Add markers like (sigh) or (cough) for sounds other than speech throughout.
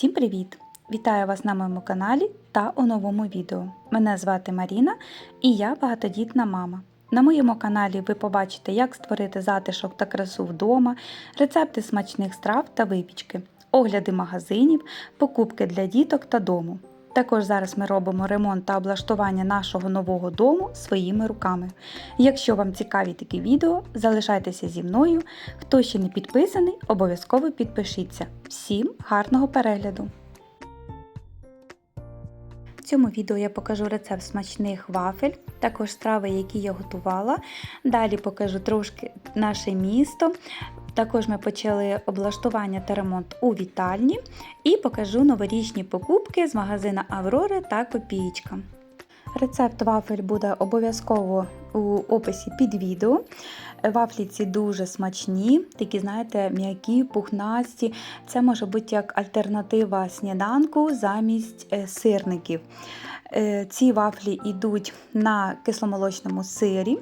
Всім привіт! Вітаю вас на моєму каналі та у новому відео. Мене звати Маріна і я багатодітна мама. На моєму каналі ви побачите, як створити затишок та красу вдома, рецепти смачних страв та випічки, огляди магазинів, покупки для діток та дому. Також зараз ми робимо ремонт та облаштування нашого нового дому своїми руками. Якщо вам цікаві такі відео, залишайтеся зі мною. Хто ще не підписаний, обов'язково підпишіться. Всім гарного перегляду! В цьому відео я покажу рецепт смачних вафель, також страви, які я готувала. Далі покажу трошки наше місто. Також ми почали облаштування та ремонт у вітальні і покажу новорічні покупки з магазина Аврори та Копієчка. Рецепт вафель буде обов'язково у описі під відео. Вафлі ці дуже смачні, такі, знаєте, м'які, пухнасті. Це може бути як альтернатива сніданку замість е, сирників. Е, Ці вафлі йдуть на кисломолочному сирі.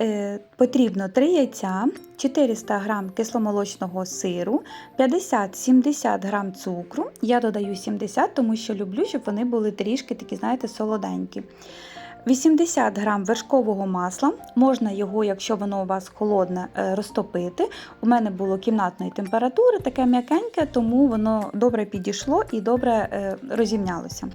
Е, Потрібно 3 яйця, 400 г кисломолочного сиру, 50-70 г цукру. Я додаю 70, тому що люблю, щоб вони були трішки такі, знаєте, солоденькі. 80 грам вершкового масла. Можна його, якщо воно у вас холодне, е, розтопити. У мене було кімнатної температури, таке м'якеньке, тому воно добре підійшло і добре е, розімнялося.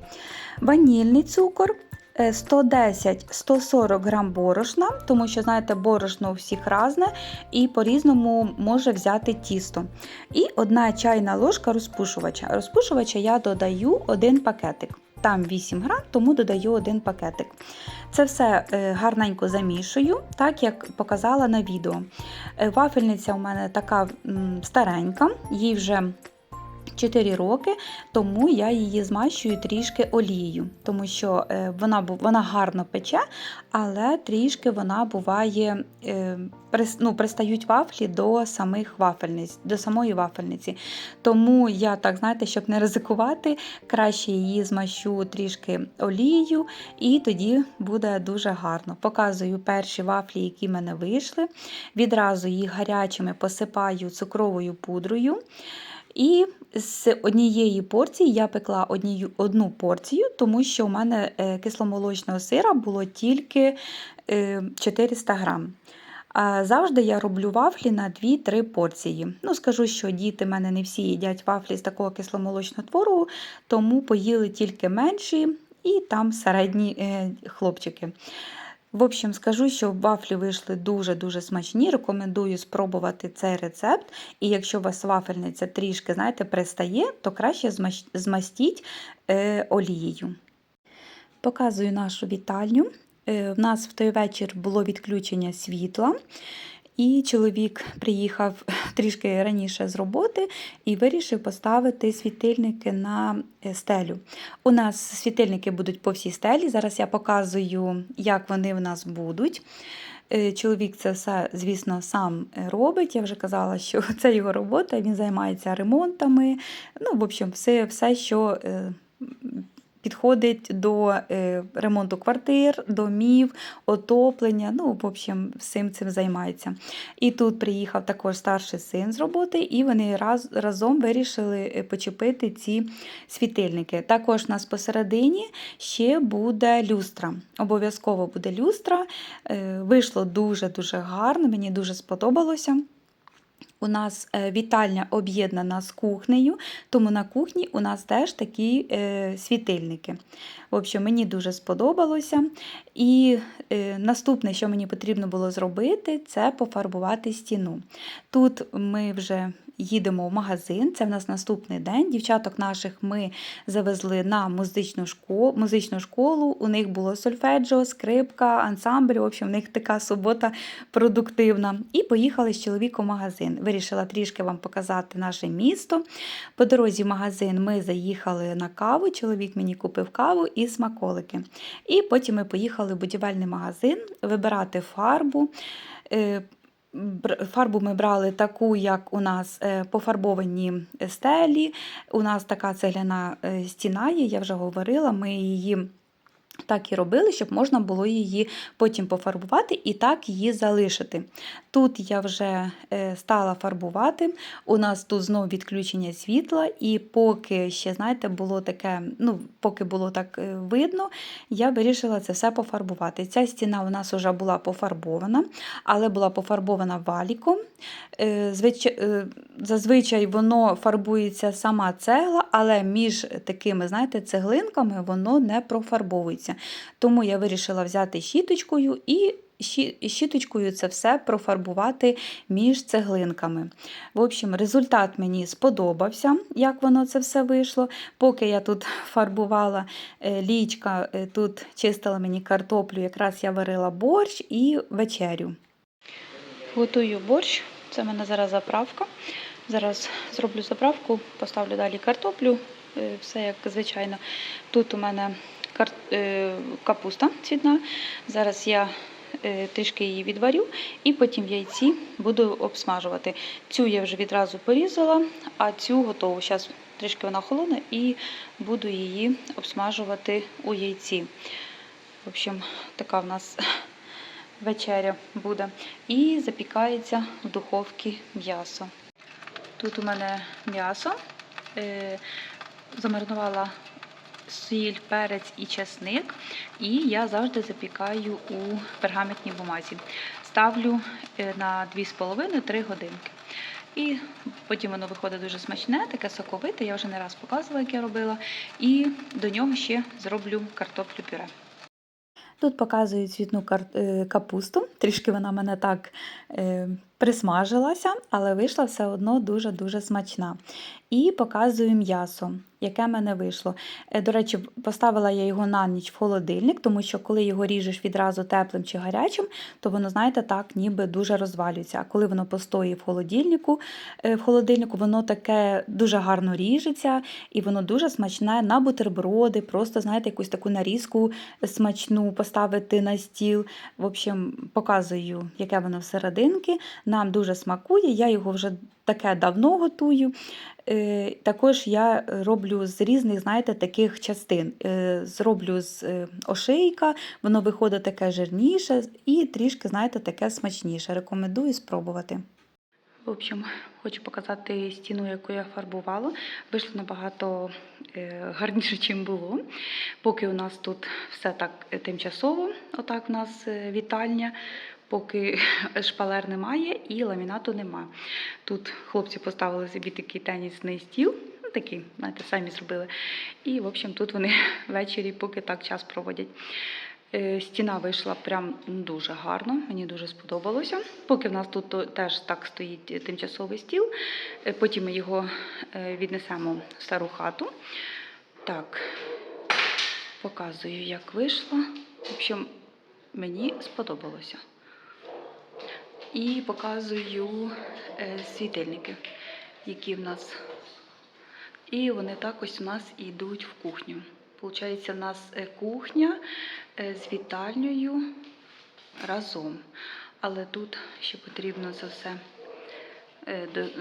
Ванільний цукор. 110-140 грам борошна, тому що, знаєте, борошно у всіх разне і по-різному може взяти тісто. І одна чайна ложка розпушувача. Розпушувача я додаю один пакетик. Там 8 грам, тому додаю один пакетик. Це все гарненько замішую, так як показала на відео. Вафельниця у мене така старенька, їй вже 4 роки, тому я її змащую трішки олією, тому що вона вона гарно пече, але трішки вона буває, ну, пристають вафлі до самих вафельниць, до самої вафельниці. Тому я так, знаєте, щоб не ризикувати, краще її змащу трішки олією, і тоді буде дуже гарно. Показую перші вафлі, які в мене вийшли. Відразу їх гарячими посипаю цукровою пудрою. І з однієї порції я пекла однію, одну порцію, тому що у мене кисломолочного сира було тільки 400 грам. А завжди я роблю вафлі на 2-3 порції. Ну, Скажу, що діти в мене не всі їдять вафлі з такого кисломолочного творогу, тому поїли тільки менші і там середні хлопчики. В общем, скажу, що вафлі вийшли дуже-дуже смачні. Рекомендую спробувати цей рецепт. І якщо у вас вафельниця трішки, знаєте, пристає, то краще змастіть е, олією. Показую нашу вітальню. Е, в нас в той вечір було відключення світла. І чоловік приїхав (laughs) трішки раніше з роботи і вирішив поставити світильники на е, стелю. У нас світильники будуть по всій стелі. Зараз я показую, як вони в нас будуть. Е, чоловік це все, звісно, сам робить. Я вже казала, що (laughs) це його робота, він займається ремонтами. Ну, в общем, все, все що е, підходить до е, ремонту квартир, домів, отоплення. Ну, в общем, всім цим займається. І тут приїхав також старший син з роботи, і вони раз, разом вирішили е, почепити ці світильники. Також у нас посередині ще буде люстра. Обов'язково буде люстра. Е, вийшло дуже-дуже гарно, мені дуже сподобалося. У нас е, вітальня об'єднана з кухнею, тому на кухні у нас теж такі е, світильники. В общем, мені дуже сподобалося. І е, наступне, що мені потрібно було зробити, це пофарбувати стіну. Тут ми вже їдемо в магазин, це в нас наступний день. Дівчаток наших ми завезли на музичну школу. Музичну школу. У них було сольфеджо, скрипка, ансамбль. В общем, в них така субота продуктивна. І поїхали з чоловіком в магазин. Вирішила трішки вам показати наше місто. По дорозі в магазин ми заїхали на каву. Чоловік мені купив каву і смаколики. І потім ми поїхали в будівельний магазин вибирати фарбу. Фарбу ми брали таку, як у нас е, пофарбовані стелі. У нас така цегляна е, стіна є, я вже говорила, ми її Так і робили, щоб можна було її потім пофарбувати і так її залишити. Тут я вже е, стала фарбувати. У нас тут знову відключення світла, і поки ще, знаєте, було таке, ну, поки було так е, видно, я вирішила це все пофарбувати. Ця стіна у нас вже була пофарбована, але була пофарбована валіком. Е, звич- Зазвичай воно фарбується сама цегла, але між такими, знаєте, цеглинками воно не профарбовується. Тому я вирішила взяти щіточкою і щіточкою це все профарбувати між цеглинками. В общем, результат мені сподобався, як воно це все вийшло. Поки я тут (laughs) фарбувала е, лічка, е, тут чистила мені картоплю, якраз я варила борщ і вечерю. Готую борщ, це в мене зараз заправка. Зараз зроблю заправку, поставлю далі картоплю, е, все як звичайно. Тут у мене капуста цвітна. Зараз я е, трішки її відварю і потім яйці буду обсмажувати. Цю я вже відразу порізала, а цю готову. Зараз трішки вона холодна і буду її обсмажувати у яйці. В общем, така в нас (laughs) вечеря буде. І запікається в духовці м'ясо. Тут у мене м'ясо. Е, замаринувала сіль, перець і чесник. І я завжди запікаю у пергаментній бумазі. Ставлю е, на 2,5-3 годинки. І потім воно виходить дуже смачне, таке соковите. Я вже не раз показувала, як я робила. І до нього ще зроблю картоплю пюре. Тут показую цвітну е, капусту. Трішки вона мене так е, присмажилася, але вийшла все одно дуже-дуже смачна. І показую м'ясо, яке в мене вийшло. Е, До речі, поставила я його на ніч в холодильник, тому що коли його ріжеш відразу теплим чи гарячим, то воно, знаєте, так ніби дуже розвалюється. А коли воно постоїть в холодильнику, е, в холодильнику, воно таке дуже гарно ріжеться і воно дуже смачне на бутерброди, просто, знаєте, якусь таку нарізку смачну поставити на стіл. В общем, показую, яке воно всерединки. Нам дуже смакує. Я його вже таке давно готую. Е, Також я роблю з різних, знаєте, таких частин. Е, Зроблю з е, ошейка, воно виходить таке жирніше і трішки, знаєте, таке смачніше. Рекомендую спробувати. В общем, хочу показати стіну, яку я фарбувала. Вийшло набагато гарніше, чим було. Поки у нас тут все так тимчасово, отак у нас вітальня, поки (laughs) шпалер немає і ламінату немає. Тут хлопці поставили собі такий тенісний стіл, ну, такий, знаєте, самі зробили. І, в общем, тут вони (laughs) ввечері, поки так час проводять. Е, Стіна вийшла прям дуже гарно, мені дуже сподобалося. Поки в нас тут теж так стоїть тимчасовий стіл, е, потім ми його е, віднесемо в стару хату. Так, показую, як вийшло. В общем, мені сподобалося. І показую е, світильники, які в нас. І вони також у нас йдуть в кухню. Получається, у нас е, кухня е, з вітальнею разом. Але тут ще потрібно це все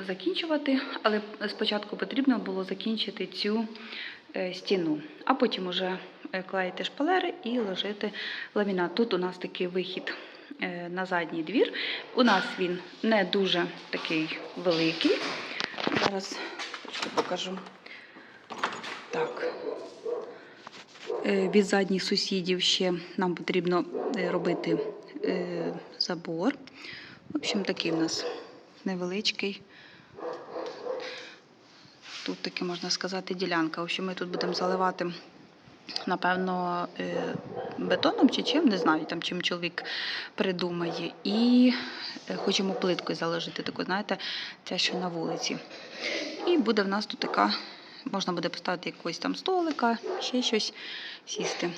закінчувати. Але спочатку потрібно було закінчити цю стіну, а потім уже е, клеїти шпалери і ложити ламінат. Тут у нас такий вихід на задній двір. У нас він не дуже такий великий. Зараз покажу. Так. Е, Від задніх сусідів ще нам потрібно е, робити е, забор. В общем, такий у нас невеличкий. Тут таки можна сказати ділянка. В общем, ми тут будемо заливати, напевно, е, бетоном чи чим, не знаю, там чим чоловік придумає. І е, хочемо плиткою заложити, таку, знаєте, те, що на вулиці. І буде в нас тут така, можна буде поставити якогось там столика, ще щось сісти.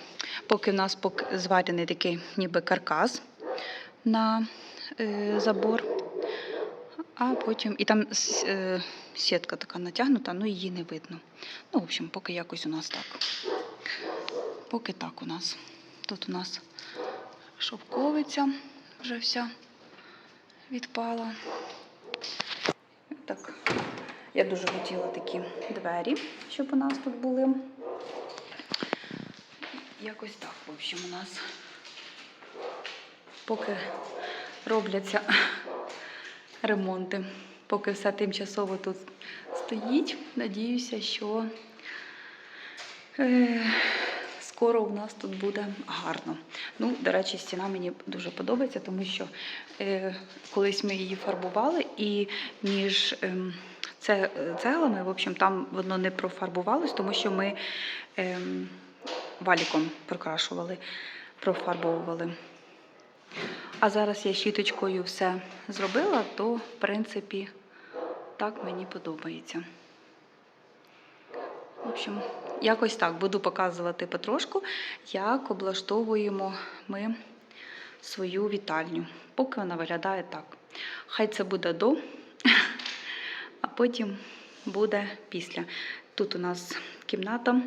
Поки в нас зварений такий ніби каркас на е, забор. А потім, і там е, сітка така натягнута, ну її не видно. Ну, в общем, поки якось у нас так. Поки так у нас. Тут у нас шовковиця вже вся відпала. Так, я дуже хотіла такі двері, щоб у нас тут були. якось так, в общем, у нас поки робляться ремонти, поки все тимчасово тут стоїть. Надіюся, що е, скоро у нас тут буде гарно. Ну, до речі, стіна мені дуже подобається, тому що е, колись ми її фарбували, і між ем, це, цеглами, в общем, там воно не профарбувалось, тому що ми ем, валіком прокрашували, профарбовували. А зараз я щіточкою все зробила, то в принципі так мені подобається. В общем, якось так буду показувати потрошку, як облаштовуємо ми свою вітальню, поки вона виглядає так. Хай це буде до, а потім буде після. Тут у нас кімната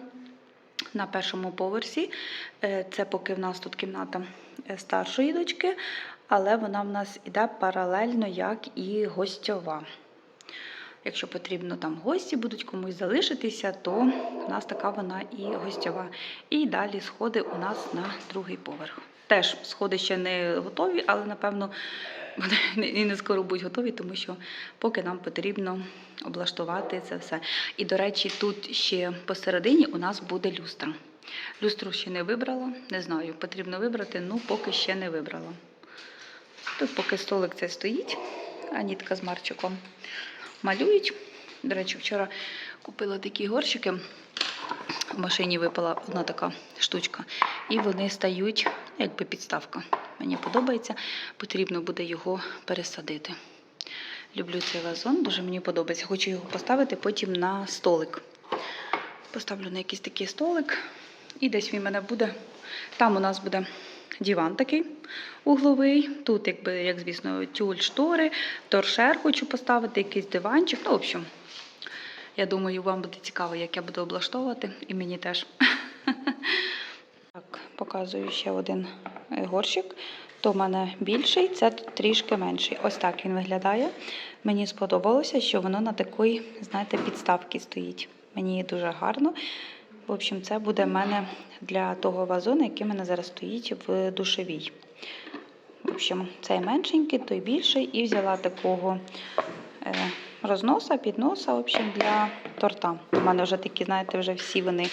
на першому поверсі. Е, Це поки в нас тут кімната е, старшої дочки, але вона в нас іде паралельно, як і гостьова. Якщо потрібно там гості будуть комусь залишитися, то в нас така вона і гостьова. І далі сходи у нас на другий поверх. Теж сходи ще не готові, але напевно вони і не скоро будуть готові, тому що поки нам потрібно облаштувати це все. І, до речі, тут ще посередині у нас буде люстра. Люстру ще не вибрала, не знаю, потрібно вибрати, ну поки ще не вибрала. Тут поки столик це стоїть, Анітка з Марчиком малюють. До речі, вчора купила такі горщики. В машині випала одна така штучка, і вони стають якби підставка. Мені подобається, потрібно буде його пересадити. Люблю цей вазон, дуже мені подобається. Хочу його поставити потім на столик. Поставлю на якийсь такий столик, і десь він мене буде. Там у нас буде диван такий угловий. Тут, якби, як звісно, тюль штори, торшер хочу поставити, якийсь диванчик. Ну, в общем, я думаю, вам буде цікаво, як я буду облаштовувати, і мені теж. Так, показую ще один е, горщик. То в мене більший, це трішки менший. Ось так він виглядає. Мені сподобалося, що воно на такій, знаєте, підставці стоїть. Мені дуже гарно. В общем, це буде в мене для того вазону, який в мене зараз стоїть в душевій. В общем, цей меншенький, той більший, і взяла такого е, розноса, підноса в общем, для торта. У мене вже такі, знаєте, вже всі вони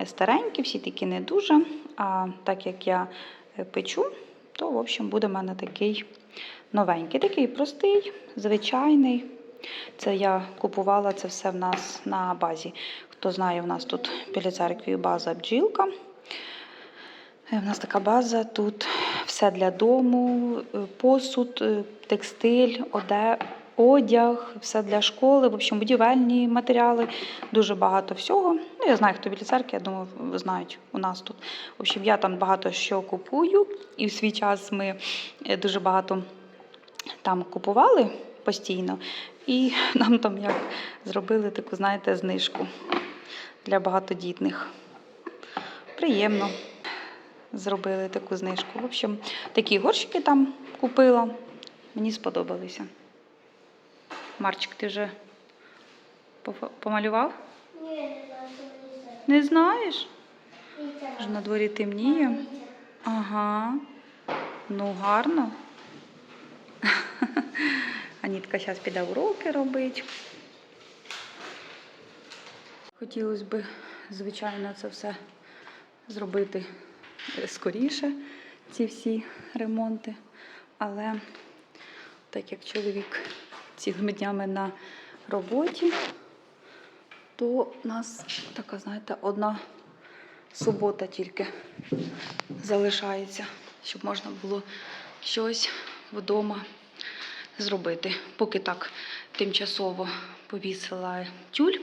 е, старенькі, всі такі не дуже. А так як я е, печу, то в общем, буде в мене такий новенький, такий простий, звичайний. Це я купувала це все в нас на базі. Хто знає, в нас тут біля церкви база бджілка. Е, В нас така база, тут все для дому, е, посуд, е, текстиль, одяг, все для школи, в общем, будівельні матеріали, дуже багато всього. Ну, я знаю, хто біля церкви, я думаю, знають у нас тут. В общем, я там багато що купую, і в свій час ми е, дуже багато там купували постійно, і (laughs) нам там як зробили таку, знаєте, знижку багатодітних. Приємно зробили таку знижку. В общем, такі горщики там купила. Мені сподобалися. Марчик, ти вже помалював? Ні, не знаю, знаєш? Вже на дворі темніє. Ага. Ну, гарно. (laughs) Анітка зараз піде уроки робити. Хотілося б, звичайно, це все зробити е, скоріше, ці всі ремонти. Але так як чоловік цілими днями на роботі, то у нас така, знаєте, одна субота тільки залишається, щоб можна було щось вдома зробити. Поки так тимчасово повісила тюль.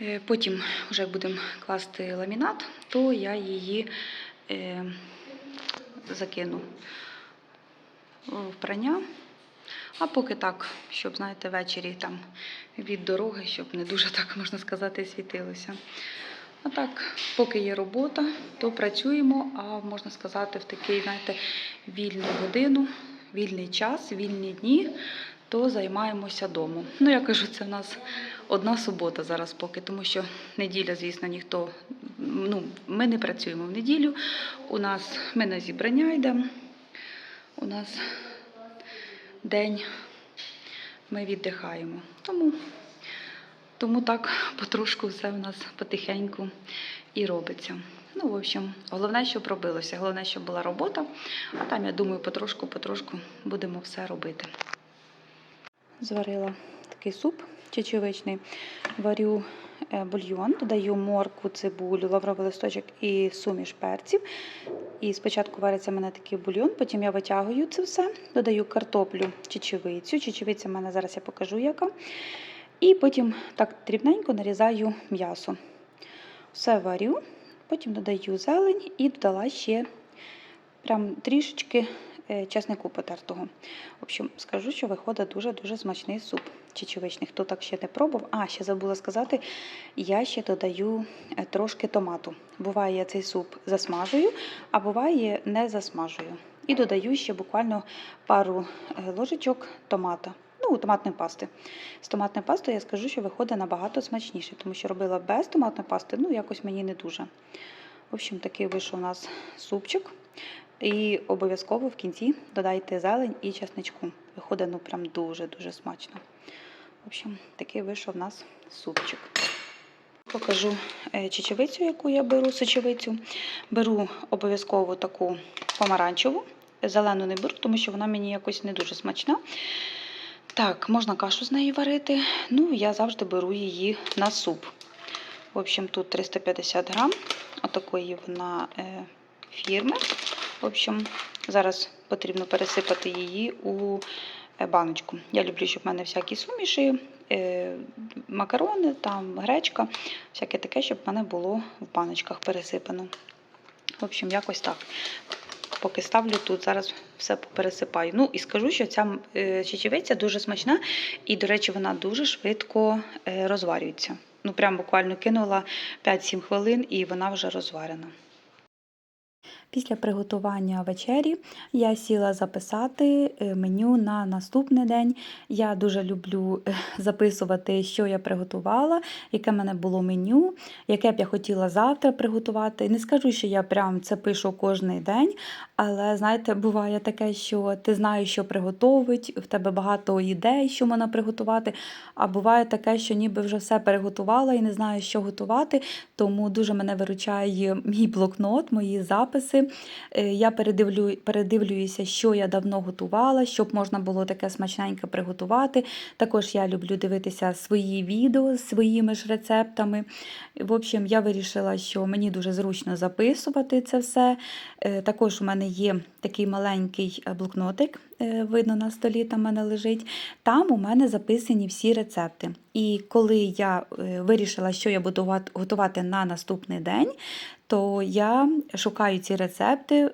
Е, Потім, вже як будемо класти ламінат, то я її е, закину в прання. А поки так, щоб, знаєте, ввечері там від дороги, щоб не дуже так можна сказати, світилося. А так, поки є робота, то працюємо, а можна сказати, в такий, знаєте, вільну годину, вільний час, вільні дні, то займаємося дому. Ну, я кажу, це в нас одна субота зараз поки, тому що неділя, звісно, ніхто ну, ми не працюємо в неділю. У нас ми на зібрання йдемо. У нас день ми віддихаємо. Тому, тому так потрошку все в нас потихеньку і робиться. Ну, в общем, головне, щоб робилося, головне, щоб була робота, а там, я думаю, потрошку-потрошку будемо все робити. Зварила такий суп чечевичний, варю е, бульйон, додаю моркву, цибулю, лавровий листочок і суміш перців. І спочатку вариться в мене такий бульйон, потім я витягую це все, додаю картоплю, чечевицю. Чечевиця в мене зараз я покажу яка. І потім так дрібненько нарізаю м'ясо. Все варю, потім додаю зелень і додала ще прям трішечки е, чеснику потертого. В общем, скажу, що виходить дуже-дуже смачний суп чечевичний. Хто так ще не пробував. А, ще забула сказати, я ще додаю е, трошки томату. Буває, я цей суп засмажую, а буває не засмажую. І додаю ще буквально пару е, ложечок томата. Ну, томатної пасти. З томатної пастою я скажу, що виходить набагато смачніше, тому що робила без томатної пасти, ну якось мені не дуже. В общем, такий вийшов у нас супчик. І обов'язково в кінці додайте зелень і чесничку. Виходить ну прям дуже-дуже смачно. В общем, такий вийшов у нас супчик. Покажу е, чечевицю, яку я беру, сочевицю. Беру обов'язково таку помаранчеву. Зелену не беру, тому що вона мені якось не дуже смачна. Так, можна кашу з неї варити. Ну, я завжди беру її на суп. В общем, тут 350 грам. Отакої вона е, фірми. В общем, зараз потрібно пересипати її у е, баночку. Я люблю, щоб в мене всякі суміші, е, макарони, там, гречка, всяке таке, щоб в мене було в баночках пересипано. В общем, якось так. Поки ставлю тут, зараз все пересипаю. Ну і скажу, що ця е, чечевиця дуже смачна, і, до речі, вона дуже швидко розварюється. Ну, прям буквально кинула 5-7 хвилин, і вона вже розварена. Після приготування вечері я сіла записати е, меню на наступний день. Я дуже люблю е, записувати, що я приготувала, яке в мене було меню, яке б я хотіла завтра приготувати. Не скажу, що я прям це пишу кожен день, але знаєте, буває таке, що ти знаєш, що приготовить, в тебе багато ідей, що можна приготувати. А буває таке, що ніби вже все переготувала і не знаю, що готувати. Тому дуже мене виручає мій блокнот, мої записи. Е, Я передивлю, передивлююся, що я давно готувала, щоб можна було таке смачненьке приготувати. Також я люблю дивитися свої відео з своїми ж рецептами. В общем, я вирішила, що мені дуже зручно записувати це все. Е, Також у мене є такий маленький е, блокнотик, е, видно на столі, там мене лежить. Там у мене записані всі рецепти. І коли я е, вирішила, що я буду готувати на наступний день, то я шукаю ці рецепти,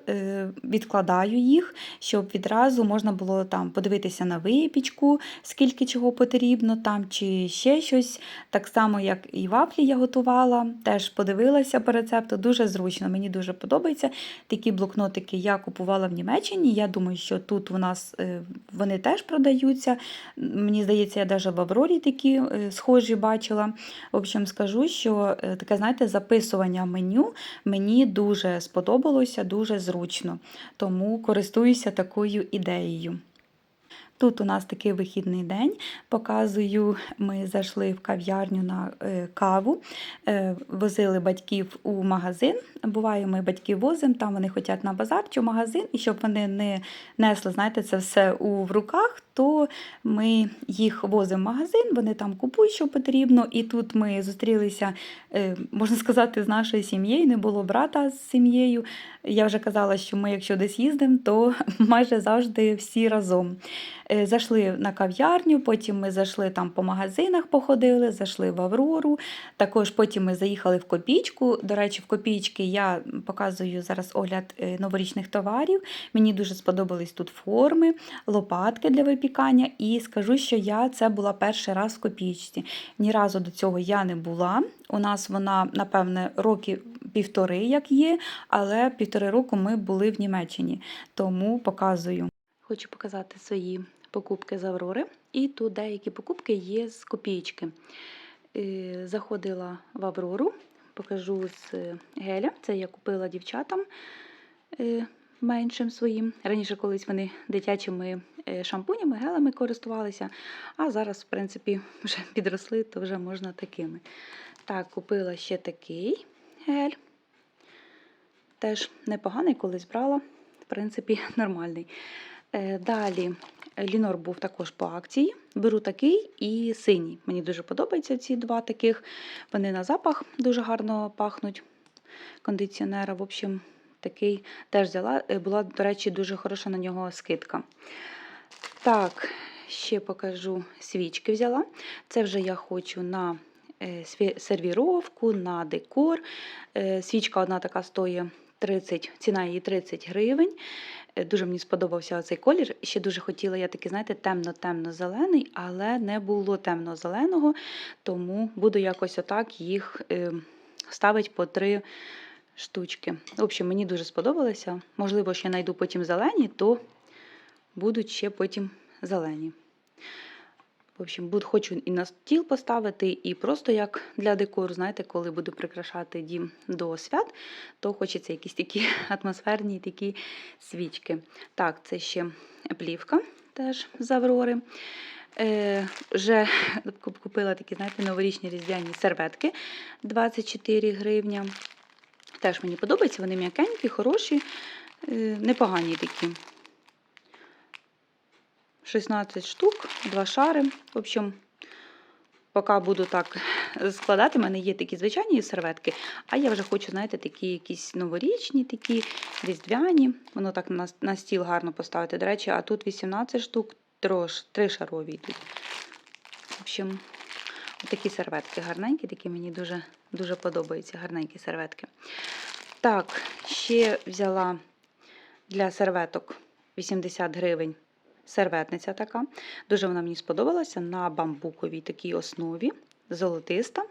відкладаю їх, щоб відразу можна було там подивитися на випічку, скільки чого потрібно, там чи ще щось. Так само, як і вафлі я готувала, теж подивилася по рецепту. Дуже зручно, мені дуже подобається. Такі блокнотики я купувала в Німеччині. Я думаю, що тут у нас е, вони теж продаються. Мені здається, я навіть в Аврорі такі е, схожі бачила. В общем, скажу, що е, таке, знаєте, записування меню мені дуже сподобалося, дуже зручно. Тому користуюся такою ідеєю. Тут у нас такий вихідний день. Показую, ми зайшли в кав'ярню на е, каву, е, возили батьків у магазин. Буває, ми батьків возимо, там вони хочуть на базар чи в магазин, і щоб вони не несли, знаєте, це все у в руках, то ми їх возимо в магазин, вони там купують, що потрібно. І тут ми зустрілися, е, можна сказати, з нашою сім'єю. Не було брата з сім'єю. Я вже казала, що ми, якщо десь їздимо, то (laughs) майже завжди всі разом. Е, Зайшли на кав'ярню, потім ми зайшли там по магазинах, походили, зайшли в Аврору. Також потім ми заїхали в копійку. До речі, в копійки я показую зараз огляд е, новорічних товарів. Мені дуже сподобались тут форми, лопатки для випікання. І скажу, що я це була перший раз в копійці. Ні разу до цього я не була. У нас вона, напевне, роки півтори, як є, але півтори року ми були в Німеччині, тому показую. Хочу показати свої покупки з Аврори. І тут деякі покупки є з копійки. Е, Заходила в Аврору, покажу з геля. Це я купила дівчатам е, меншим своїм. Раніше колись вони дитячими е, шампунями, гелами користувалися, а зараз, в принципі, вже (laughs) підросли, то вже можна такими. Так, купила ще такий гель. Теж непоганий, колись брала. В принципі, (laughs) нормальний. Е, Далі Лінор був також по акції. Беру такий і синій. Мені дуже подобаються ці два таких. Вони на запах дуже гарно пахнуть. Кондиціонера, в общем, такий теж взяла. Е, Була, до речі, дуже хороша на нього скидка. Так, ще покажу свічки взяла. Це вже я хочу на е, сервіровку, на декор. Е, Свічка одна така стоїть 30, ціна її 30 гривень. Е, Дуже мені сподобався цей колір. Ще дуже хотіла я такий, знаєте, темно-темно-зелений, але не було темно-зеленого, тому буду якось отак їх е, ставити по три штучки. В общем, мені дуже сподобалося. Можливо, ще знайду потім зелені, то будуть ще потім зелені. В общем, буду, хочу і на стіл поставити, і просто як для декору, знаєте, коли буду прикрашати дім до свят, то хочеться якісь такі (laughs) атмосферні такі свічки. Так, це ще плівка теж з Аврори. Е, вже купила такі, знаєте, новорічні різдвяні серветки 24 гривня. Теж мені подобаються, вони м'якенькі, хороші, е, непогані такі. 16 штук, два шари. В общем, поки буду так складати, в мене є такі звичайні серветки, а я вже хочу, знаєте, такі якісь новорічні, такі різдвяні. Воно так на, на стіл гарно поставити. До речі, а тут 18 штук, трош, шарові йдуть. В общем, такі серветки гарненькі, такі мені дуже, дуже подобаються, гарненькі серветки. Так, ще взяла для серветок 80 гривень серветниця така. Дуже вона мені сподобалася на бамбуковій такій основі, золотиста.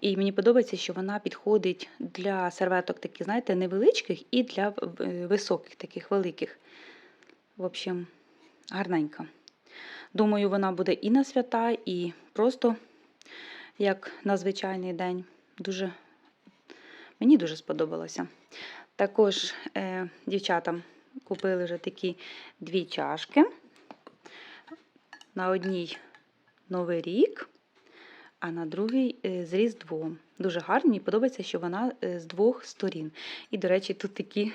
І мені подобається, що вона підходить для серветок таких, знаєте, невеличких і для високих, таких великих. В общем, гарненька. Думаю, вона буде і на свята, і просто як на звичайний день. Дуже, мені дуже сподобалося. Також е, дівчатам купили вже такі дві чашки. На одній Новий рік, а на другій е, з Різдвом. Дуже гарно, мені подобається, що вона е, з двох сторін. І, до речі, тут такі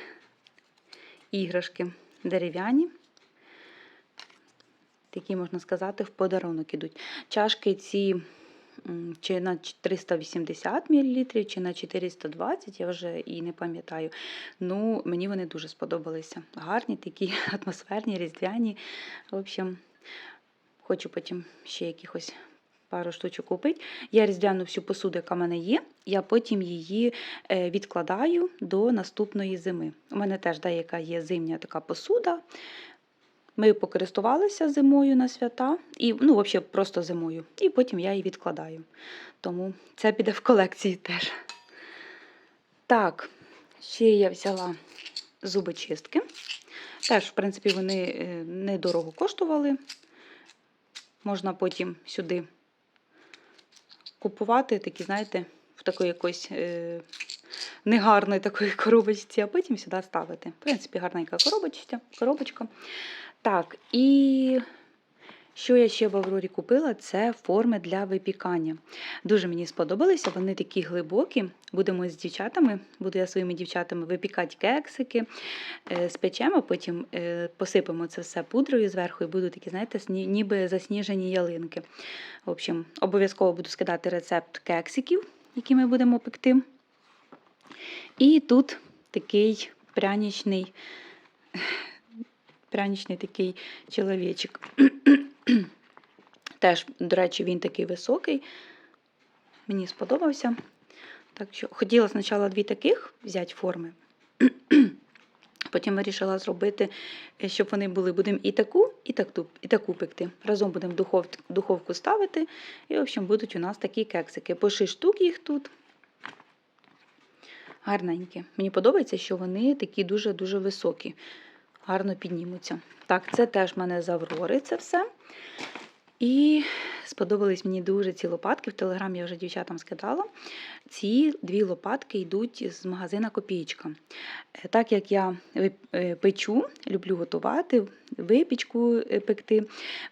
іграшки дерев'яні. Такі, можна сказати, в подарунок ідуть. Чашки ці чи на 380 мл, чи на 420, я вже і не пам'ятаю. Ну, мені вони дуже сподобалися. Гарні, такі (laughs) атмосферні, різдвяні. В общем, хочу потім ще якихось пару штучок купити. Я різдвяну всю посуду, яка в мене є, я потім її е, відкладаю до наступної зими. У мене теж деяка є зимня така посуда. Ми покористувалися зимою на свята, і, ну, взагалі, просто зимою. І потім я її відкладаю. Тому це піде в колекції теж. Так, ще я взяла зубочистки. Теж, в принципі, вони е, недорого коштували. Можна потім сюди купувати такі, знаєте, в такої якоїсь е, негарної такої коробочці, а потім сюди ставити. В принципі, гарненька коробочка. Так, і що я ще в Аврорі купила, це форми для випікання. Дуже мені сподобалися, вони такі глибокі. Будемо з дівчатами, буду я своїми дівчатами випікати кексики, е, спечемо, потім е, посипемо це все пудрою зверху і будуть такі, знаєте, ніби засніжені ялинки. В общем, обов'язково буду скидати рецепт кексиків, які ми будемо пекти. І тут такий пряничний, пряничний такий чоловічок. Теж, до речі, він такий високий. Мені сподобався. Так що хотіла спочатку дві таких взяти форми. Потім вирішила зробити, е, щоб вони були, будемо і таку, і таку, і таку пекти. Разом будемо духов, духовку ставити. І, в общем, будуть у нас такі кексики. По 6 штук їх тут. Гарненькі. Мені подобається, що вони такі дуже-дуже високі. Гарно піднімуться. Так, це теж в мене з Аврори це все. І сподобались мені дуже ці лопатки. В телеграм я вже дівчатам скидала. Ці дві лопатки йдуть з магазина Копієчка. Е, Так як я е, печу, люблю готувати, випічку е, пекти,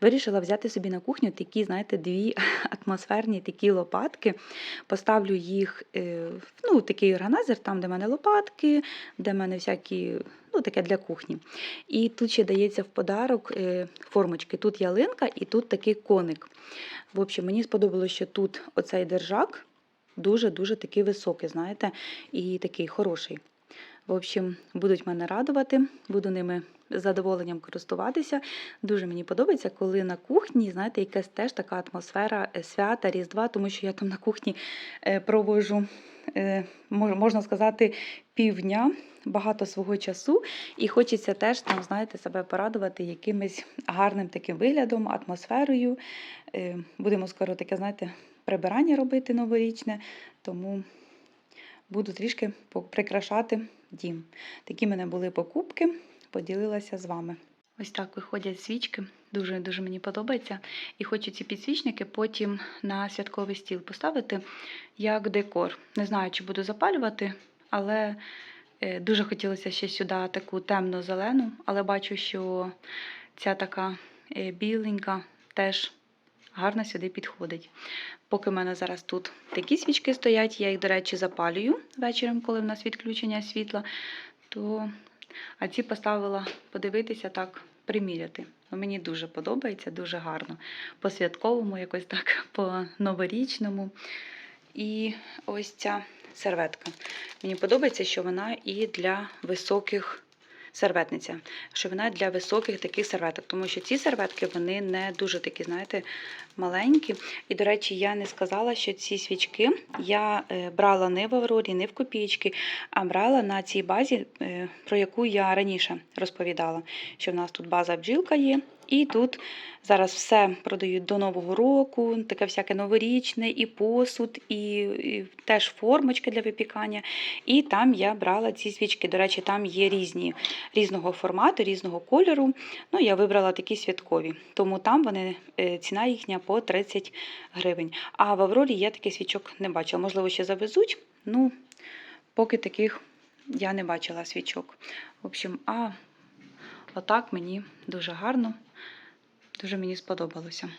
вирішила взяти собі на кухню такі, знаєте, дві (laughs) атмосферні такі лопатки. Поставлю їх е, в ну, такий органайзер, там, де в мене лопатки, де в мене всякі, ну, таке для кухні. І тут ще дається в подарок е, формочки. Тут ялинка і тут такий коник. В общем, мені сподобалося, що тут оцей держак дуже-дуже такий високий, знаєте, і такий хороший. В общем, будуть мене радувати, буду ними з задоволенням користуватися. Дуже мені подобається, коли на кухні, знаєте, якась теж така атмосфера е, свята, Різдва, тому що я там на кухні е, проводжу, е, мож- можна сказати, півдня, багато свого часу, і хочеться теж там, знаєте, себе порадувати якимось гарним таким виглядом, атмосферою. Будемо скоро таке, знаєте, прибирання робити новорічне, тому буду трішки прикрашати дім. Такі в мене були покупки, поділилася з вами. Ось так виходять свічки. Дуже дуже мені подобається. І хочу ці підсвічники потім на святковий стіл поставити як декор. Не знаю, чи буду запалювати, але е, дуже хотілося ще сюди таку темно-зелену, але бачу, що ця така е, біленька теж гарно сюди підходить. Поки в мене зараз тут такі свічки стоять, я їх, до речі, запалюю вечором, коли в нас відключення світла, то а ці поставила подивитися так, приміряти. Ну, Мені дуже подобається, дуже гарно. По святковому, якось так, (laughs) по новорічному. І ось ця серветка. Мені подобається, що вона і для високих серветниця, що вона для високих таких серветок, тому що ці серветки вони не дуже такі, знаєте, маленькі. І, до речі, я не сказала, що ці свічки я е, брала не в Аврорі, не в копійки, а брала на цій базі, е, про яку я раніше розповідала, що в нас тут база бджілка є. І тут зараз все продають до Нового року, таке всяке новорічне, і посуд, і, і теж формочки для випікання. І там я брала ці свічки. До речі, там є різні різного формату, різного кольору. Ну, я вибрала такі святкові. Тому там вони е, ціна їхня по 30 гривень. А в Аврорі я таких свічок не бачила. Можливо, ще завезуть. Ну, поки таких я не бачила свічок. В общем, а отак мені дуже гарно, дуже мені сподобалося.